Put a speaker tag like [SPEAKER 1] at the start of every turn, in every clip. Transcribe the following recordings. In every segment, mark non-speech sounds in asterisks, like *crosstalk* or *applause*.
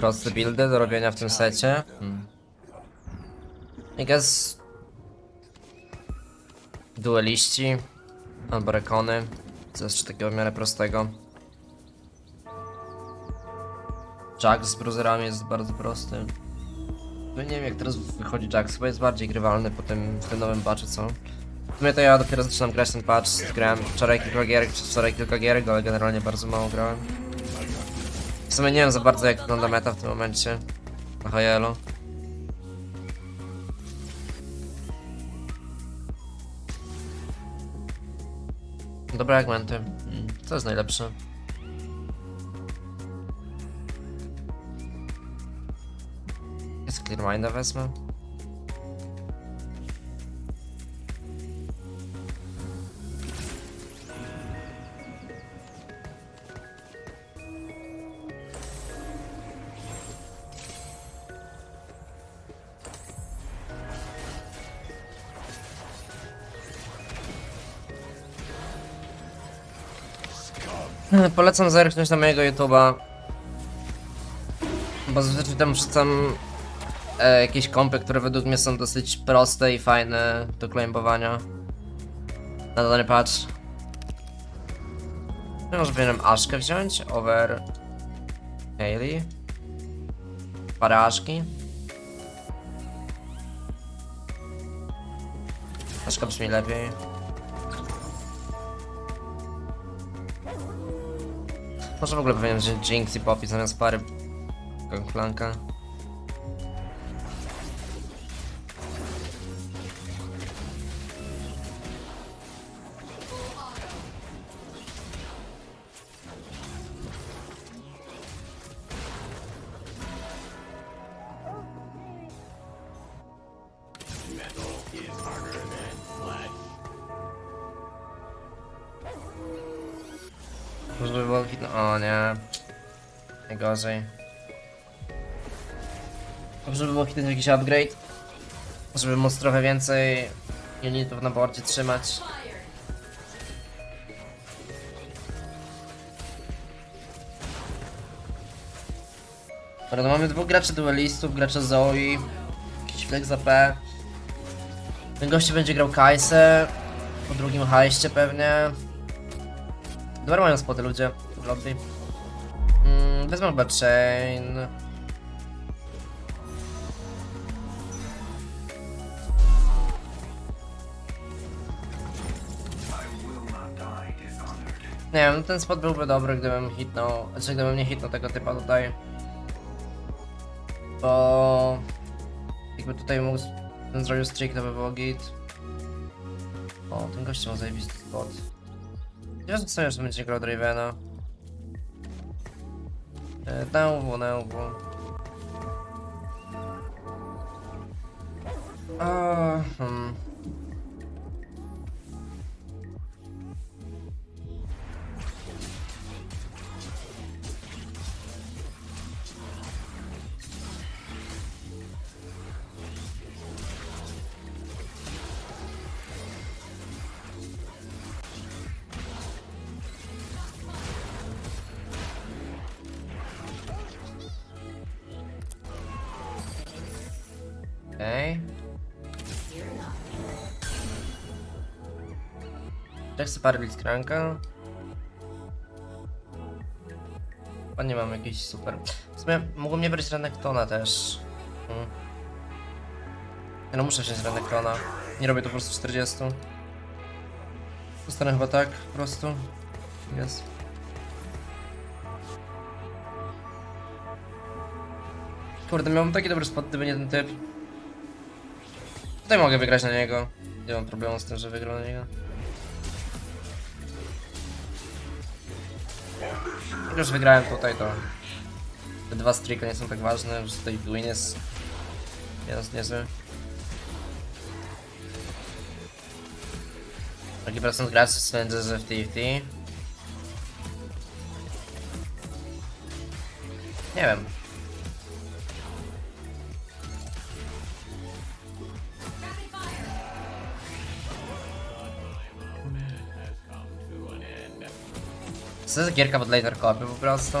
[SPEAKER 1] proste buildy do robienia w tym secie. Hmm. I guess... Dueliści. Albo rekony. Co jeszcze takiego w miarę prostego. Jack z bruzerami jest bardzo prosty. No nie wiem jak teraz wychodzi Jack, chyba jest bardziej grywalny po tym, w tym nowym patchu, co? W sumie to ja dopiero zaczynam grać ten patch, grałem wczoraj kilka gierek, przedwczoraj kilka gierek, ale generalnie bardzo mało grałem. W sumie nie wiem za bardzo jak wygląda meta w tym momencie. Na Hayelo. Dobre argumenty. Mm, Co jest najlepsze? Jest Clearminda wezmę. Polecam zerknąć na mojego YouTube'a. Bo zazwyczaj tam wrzucam e, jakieś kompy, które według mnie są dosyć proste i fajne do claimbowania. Na dany patch. Ja może powinienem Aszkę wziąć over Hayley. Parę Aszki. Aszka brzmi lepiej. Może w ogóle powinienem wziąć Jinx i Poppy zamiast pary Gangplanka. Może by było widno. O nie. Najgorzej. Dobrze by było hitnąć jakiś upgrade. Żeby móc trochę więcej unitów na bordzie trzymać. Dobra, no mamy dwóch graczy duelistów, gracza Zoe, jakiś flex AP. Ten gościu będzie grał Kajsę, po drugim hajście pewnie. Dobra mają spoty ludzie w lobby. Mm, wezmę chyba chain. Nie wiem, ten spot byłby dobry, gdybym hitnął, znaczy gdybym nie hitnął tego typa tutaj. Bo... Jakby tutaj mógł ten zrobił streak, to by było git. O, ten gościu ma zajebisty spot. Ja zostawiam, że będzie grał Dravena. E, Na UW, na UW. A, hmm. Okej. Jak chcę parę Blitzcranka? Chyba nie mam jakiś super. W sumie mogło mnie brać Renektona też. Hmm. No muszę wziąć Renektona. Nie robię to po prostu 40. Zostanę chyba tak po prostu. Jest. Kurde, miałbym taki dobry spot, gdyby nie ten typ. Tutaj mogę wygrać na niego. Nie mam problemu z tym, że wygram na niego. Już wygrałem tutaj, to te dwa streaka nie są tak ważne, że tutaj win jest, jest niezły. Jaki procent graczy spędza z FTFT? Nie wiem. Co za gierka pod later po prostu?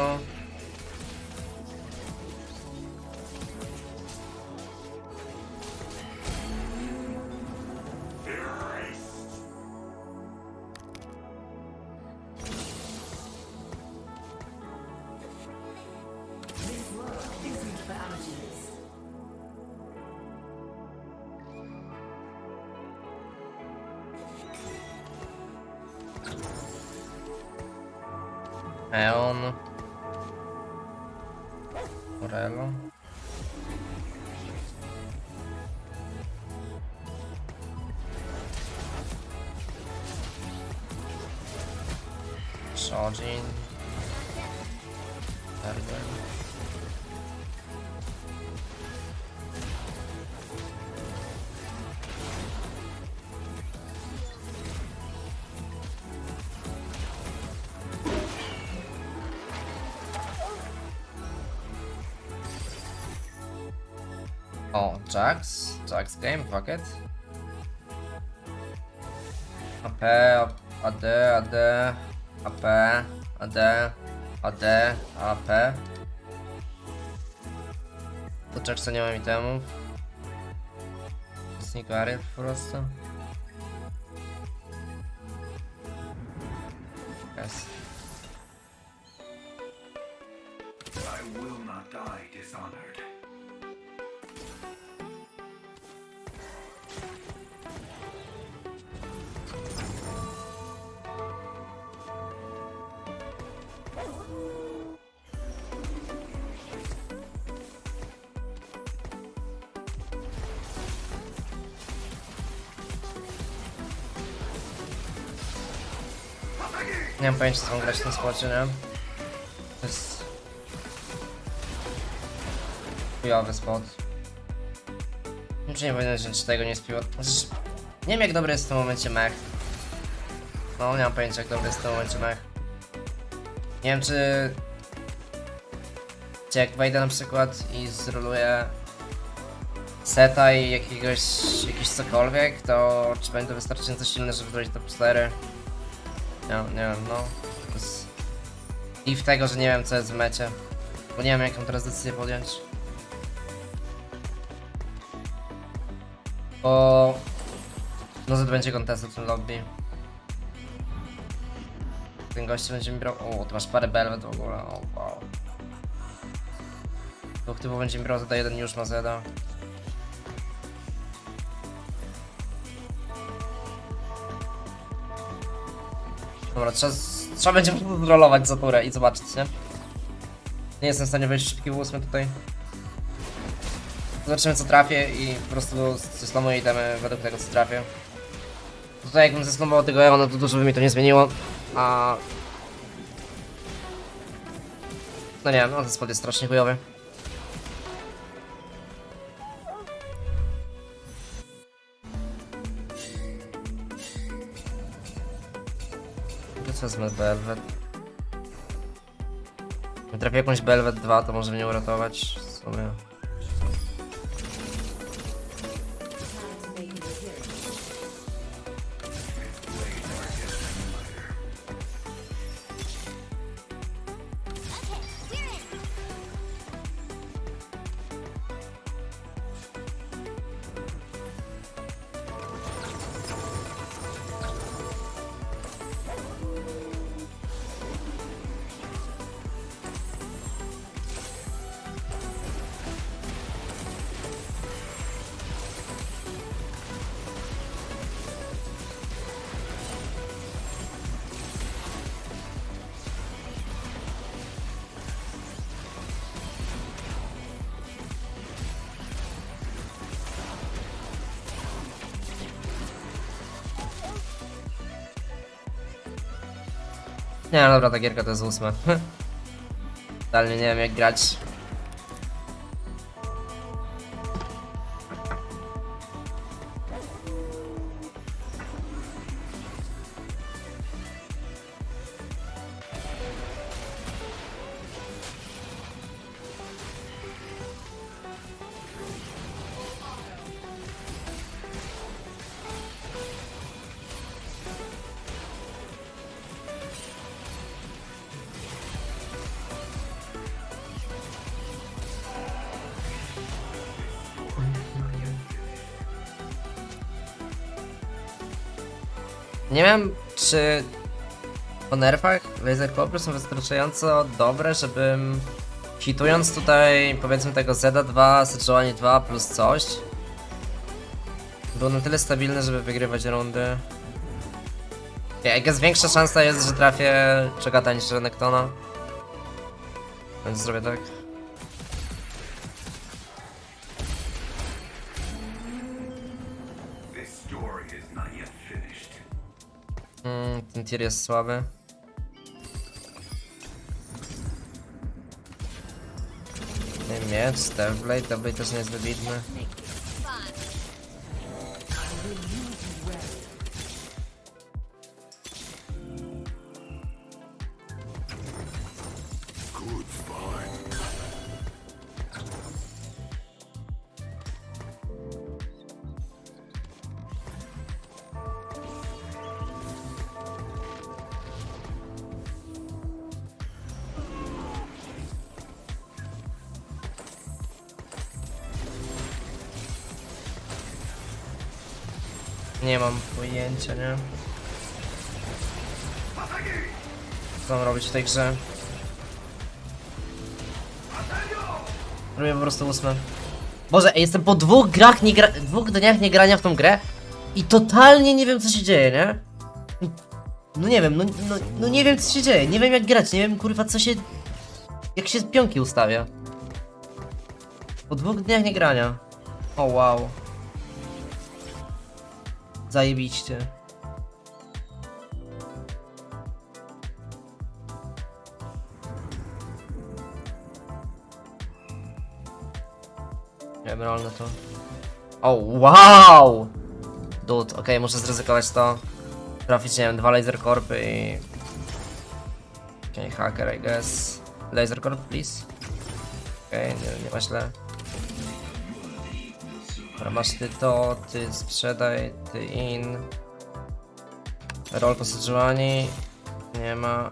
[SPEAKER 1] Eon. Morello. Sojin Erdogan O, Jax. Jax game, bucket. AP, AD, AD, AP, AD, AD, AP. Do Jacksa nie mam itemów. Sneakary po prostu. Yes.
[SPEAKER 2] I will not die dishonored.
[SPEAKER 1] Nie mam pojęcia co mam grać w tym spocie, nie? To jest... Chujowy spot. Czy nie powinien wziąć tego nie spiło. Chociaż nie wiem jak dobry jest w tym momencie mech. No nie mam pojęcia jak dobry jest w tym momencie mech. Nie wiem czy... Czy jak wejdę na przykład i zroluję seta i jakiegoś, jakiś cokolwiek, to czy będę wystarczająco silny, żeby zrobić top 4? Nie, nie wiem, no. To. I w tego, że nie wiem co jest w mecie. Bo nie wiem jaką teraz decyzję podjąć. Bo... No to będzie kontest w tym lobby. Ten gość będzie mi brał... O, tu masz parę belwet w ogóle, o wow. Dwóch typów będzie mi brał Zeda, jeden już ma Zeda. Dobra, trzeba, trzeba będzie rolować za turę i zobaczyć, nie? Nie jestem w stanie wejść szybki w ósmy tutaj. Zobaczymy co trafię i po prostu zeslomuję itemy według tego co trafię. Tutaj jakbym zeslomował tego Eona, to dużo by mi to nie zmieniło. A... No nie no ten spot jest strasznie chujowy. Wezmę Belwet. Jak trafię jakąś Belwet 2, to może mnie uratować. W sumie. Nie, dobra, ta gierka to jest ósme. Totalnie *laughs* nie wiem jak grać. Nie wiem, czy po nerfach Laser Cobra są wystarczająco dobre, żebym Hitując tutaj powiedzmy tego Zeda 2, Sejuani 2 plus coś Był na tyle stabilny, żeby wygrywać rundy. Ja, Jakaś większa szansa jest, że trafię Czegata niż Renektona. Więc zrobię tak tier jest słaby. Miecz, Steelblade, Steelblade też nie jest wybitny nie? Co mam robić w tej grze? Robię po prostu ósme. Boże, jestem po dwóch grach nie gra... dwóch dniach nie grania w tą grę i totalnie nie wiem co się dzieje, nie? No nie wiem, no, no, no nie wiem co się dzieje, nie wiem jak grać, nie wiem kurwa co się... Jak się pionki ustawia. Po dwóch dniach nie grania. O wow. Zajebiście. Realne to. O, wow! Dude, okej, muszę zryzykować to. Trafić, nie wiem, dwa laser korpy i... Okej, hacker, I guess. Laser corp, please. Okej, nie, nie ma. Masz ty to, ty sprzedaj, ty in. Roll posadziłani. Nie ma.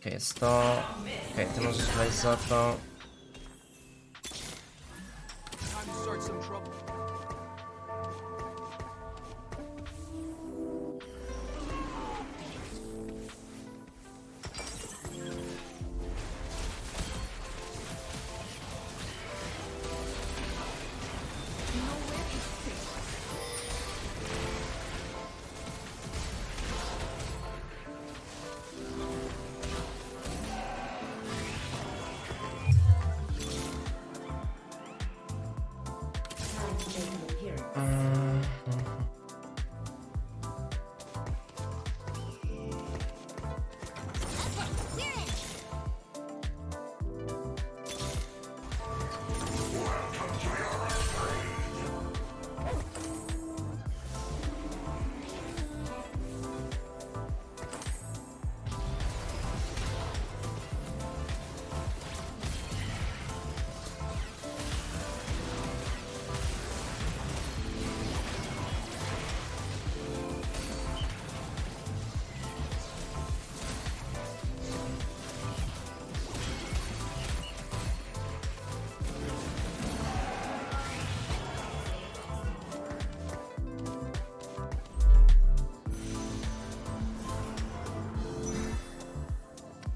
[SPEAKER 1] Okej, jest to. Okej, ty możesz wejść za to.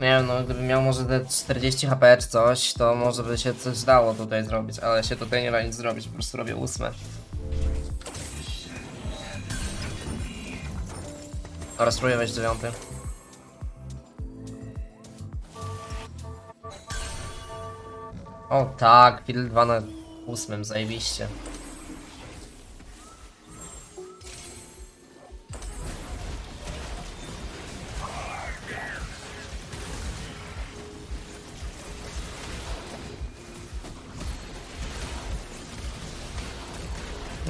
[SPEAKER 1] Nie wiem, no gdybym miał może te 40 HP czy coś, to może by się coś dało tutaj zrobić, ale się tutaj nie da nic zrobić, po prostu robię ósme. Dobra, spróbuję wejść dziewiąty. O tak, Fiddle 2 na ósmym, zajebiście.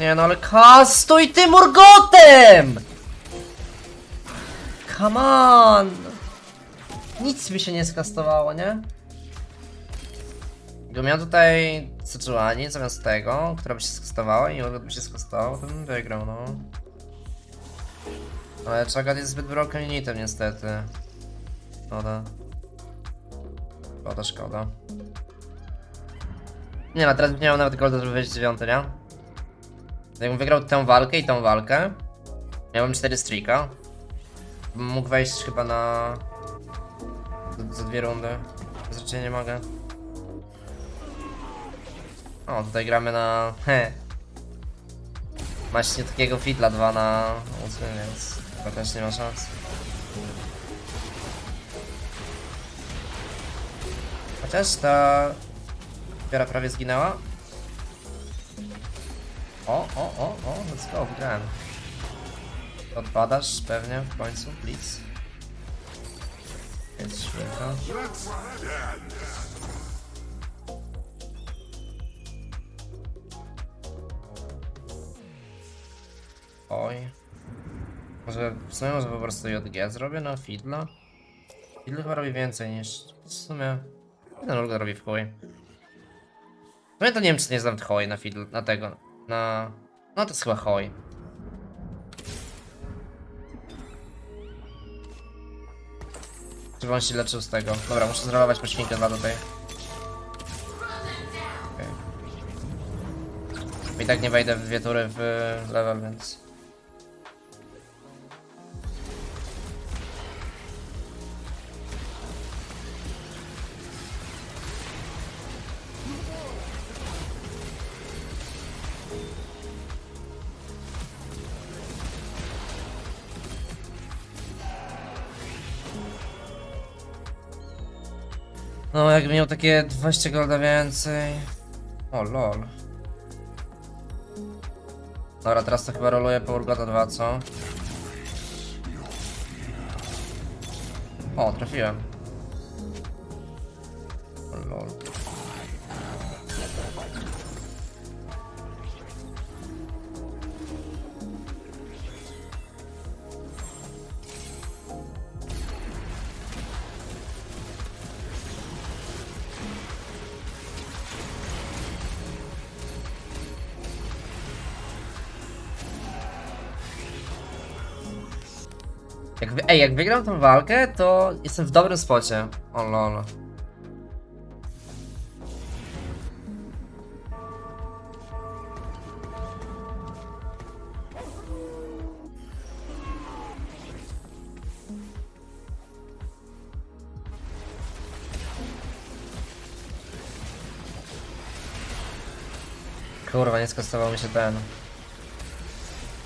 [SPEAKER 1] Nie no ale kastuj tym Morgotem! Come on! Nic mi się nie skastowało, nie? Gdybym miał tutaj Sejuani zamiast tego, która by się skastowała i Morgot by się skastował, to bym wygrał, no. Ale Chagat jest zbyt broken unitem niestety. Szkoda. Szkoda, szkoda. Nie no, teraz bym nie miał nawet golda, żeby wejść dziewiąty, nie? Jakbym wygrał tę walkę i tą walkę, miałbym 4 streaka, mógł wejść chyba na... za dwie rundy. Zresztą nie mogę. O, tutaj gramy na... He. Właśnie takiego fitla 2 na 8, więc to też nie ma szans. Chociaż ta Biora prawie zginęła. O, o, o, o, let's go, wygrałem. Odpadasz pewnie w końcu, please. Jest święta. Oj. Może w sumie może po prostu JG zrobię na Fidla? Fidl chyba robi więcej niż... W sumie... Urgot robi w chuj. W sumie to nie wiem czy nie jest nawet hoj na Fidl, na tego. Na... No to jest chyba hoj. Żeby on się leczył z tego. Dobra, muszę zrolować poświętę dwa tutaj. Okej. I tak nie wejdę w dwie tury w level, więc... No, jak miał takie 20 golda więcej. O, lol. Dobra, teraz to chyba roluję po Urgota 2, co? O, trafiłem. Jak, wy- ej, jak wygram tą walkę, to jestem w dobrym spocie. O lol. Kurwa, nie skastował mi się ten.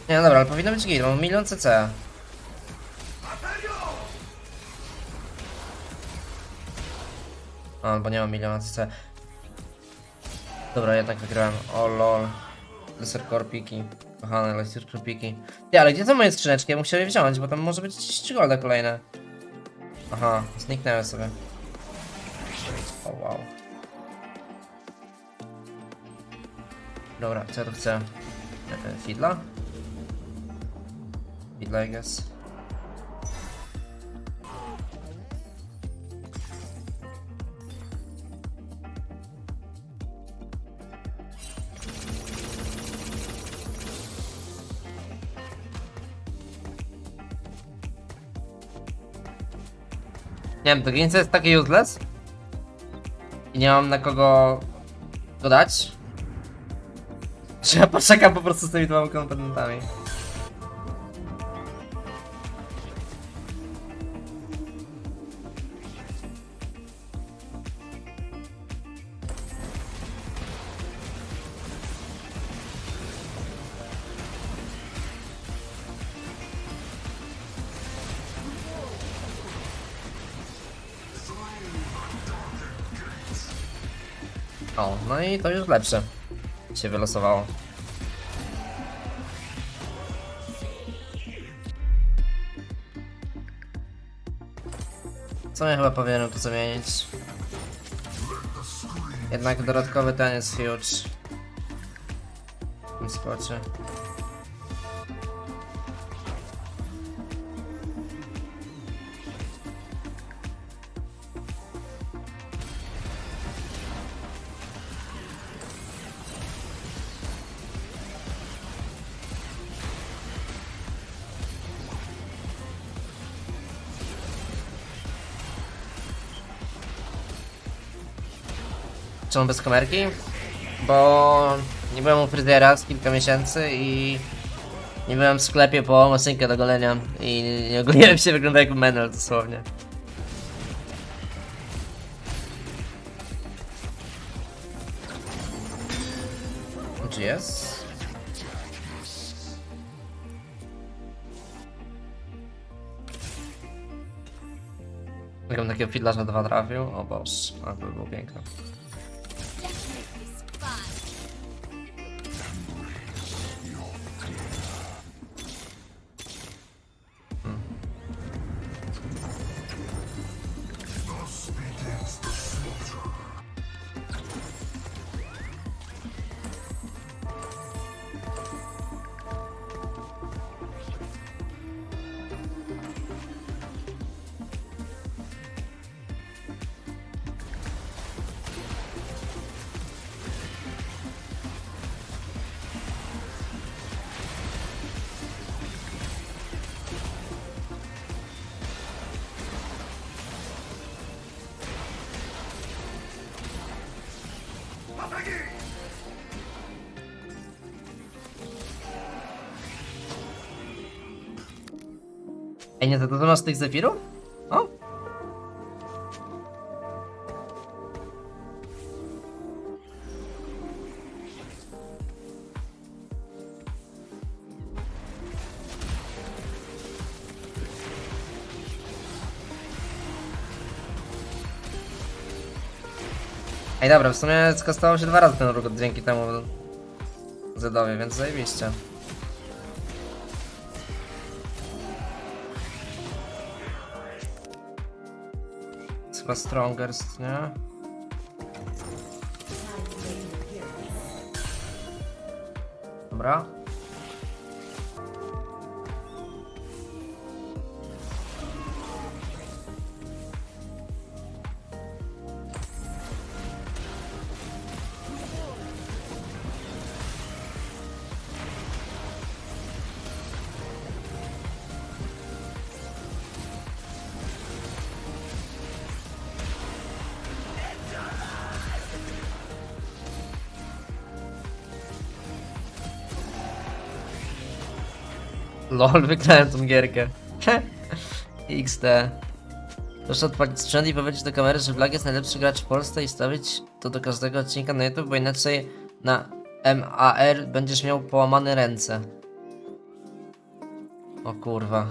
[SPEAKER 1] Nie, no dobra, ale powinno być git, mam milion CC. A, albo nie mam miliona CC. Dobra, jednak wygrałem. O lol. Lesser Core Piki. Kochane, Lesser Core Piki. Ty, ale gdzie są moje skrzyneczki? Ja chciał je wziąć, bo tam może być 3 golda kolejne. Aha, zniknęły sobie. O wow. Dobra, co ja tu chcę? E, e, Fidla? Fidla, I guess. Nie wiem, to Gince jest takie useless. I nie mam na kogo go dać. Że ja poczekam po prostu z tymi dwoma komponentami. No i to już lepsze się wylosowało. Co ja chyba powinienem tu zamienić? Jednak dodatkowy ten jest huge. W tym spocie. bez kamerki? Bo nie byłem u fryzjera z kilka miesięcy i nie byłem w sklepie po maszynkę do golenia i nie ogoliłem się, wygląda jak menel dosłownie. Czy jest? Jakbym takiego fidlarza dwa trafił, o boż, ale to by było piękne. Ej, nie, to to masz tych zefirów? O! Ej, dobra, w sumie skastało się dwa razy ten ruch dzięki temu Zedowi, więc zajebiście. Chyba strongest, nie? Dobra. LOL, wygrałem tą gierkę. *laughs* XD. Proszę odpalić sprzęt i powiedzieć do kamery, że Blag jest najlepszy gracz w Polsce i stawić to do każdego odcinka na YouTube, bo inaczej na MAR będziesz miał połamane ręce. O kurwa.